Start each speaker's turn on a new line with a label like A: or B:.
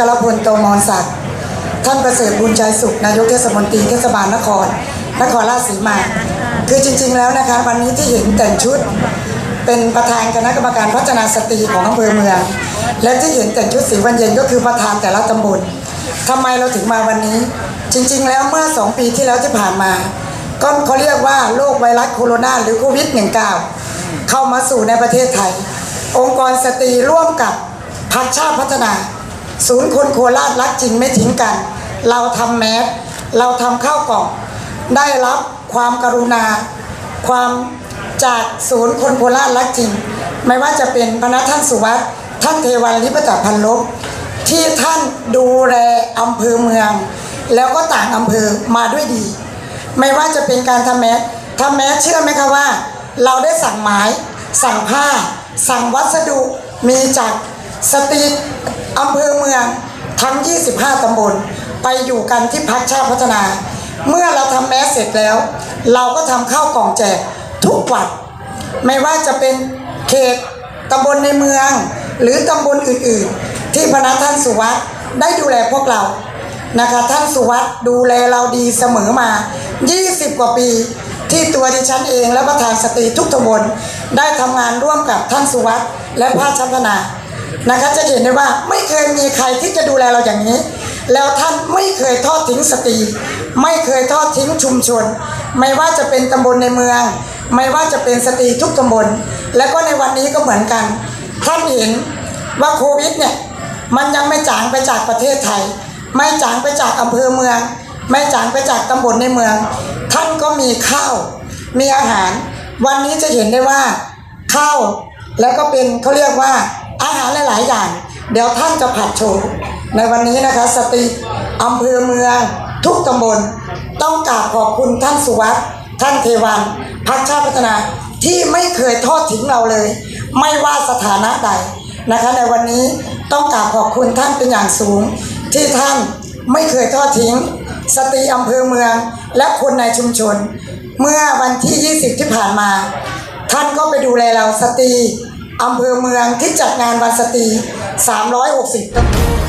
A: ศักดิ์ท่านประเสริฐบุญใจสุขนายกเทศมนตรีเทศบาลนคร นครราชสีมา คือจริง ๆ แล้วนะคะ วันนี้ที่เห็นแต่งชุด เป็นประธานคณะกรรมการพัฒนาสตรีของอำเภอเมือง และที่เห็นแต่งชุดสีวันเย็นก็คือประธานแต่ละตำบลทำไมเราถึงมาวันนี้ จริง ๆ แล้วเมื่อ2ปีที่แล้วที่ผ่านมาก็เขาเรียกว่าโรคไวรัสโคโรนาหรือโควิด -19 เข้ามาสู่ในประเทศไทย องค์กรสตรีร่วมกับพักชาติพัฒนา ศูนย์คนโคราชรักจริงไม่ทิ้งกัน เราทำแมสเราทำข้าวกล่อง ได้รับความกรุณา ความจากศูนย์คนโคราชรักจริง ไม่ว่าจะเป็นพระท่านสุวัสด์ท่านเทวันลิปตะพันลบที่ท่านดูแลอำเภอเมือง แล้วก็ต่างอำเภอมาด้วยดี ไม่ว่าจะเป็นการทำแมสทำแมสเชื่อไหมคะว่า เราได้สั่งไม้สั่งผ้า สั่งวัสดุมีจาก สตรีอำเภอเมืองทั้ง 25 ตำบลไปอยู่กันที่พักชาติพัฒนา เมื่อเราทำแมสเสร็จแล้ว เราก็ทำข้าวกล่องแจกทุกวันไม่ว่าจะเป็นเขตตำบลในเมือง หรือตำบลอื่นๆ ที่พนักท่านสุวัสด์ได้ดูแลพวกเรานะคะท่านสุวัสด์ดูแลเราดีเสมอมา 20 กว่าปี ที่ตัวดิฉันเองและประธานสตรีทุกตำบลได้ทำงานร่วมกับท่านสุวัสด์และภาคชัฒนา นะคะจะเห็นได้ว่าไม่เคยมีใครที่จะดูแลเราอย่างนี้ แล้วท่านไม่เคยทอดทิ้งสตรีไม่เคยทอดทิ้งชุมชน ไม่ว่าจะเป็นตำบลในเมือง ไม่ว่าจะเป็นสตรีทุกตำบล และก็ในวันนี้ก็เหมือนกัน ท่านเห็นว่าโควิดเนี่ยมันยังไม่จางไปจากประเทศไทย ไม่จางไปจากอำเภอเมือง ไม่จางไปจากตำบลในเมือง ท่านก็มีข้าว มีอาหาร วันนี้จะเห็นได้ว่าข้าวแล้วก็เป็นเขาเรียกว่า อาหารหลายๆอย่าง เดี๋ยวท่านจะผัดโชว์ในวันนี้นะคะ สตรีอำเภอเมืองทุกตำบล ต้องกราบขอบคุณท่านสุวัสด์ท่านเทวันพักชาติพัฒนาที่ไม่เคยทอดทิ้งเราเลย ไม่ว่าสถานะใดนะคะ ในวันนี้ต้องกราบขอบคุณท่านเป็นอย่างสูง ที่ท่านไม่เคยทอดทิ้ง สตรีอำเภอเมืองและคนในชุมชน เมื่อวันที่ 20 ที่ผ่านมา ท่านก็ไปดูแลเราสตรี อำเภอเมืองที่จัดงานวันสตรี360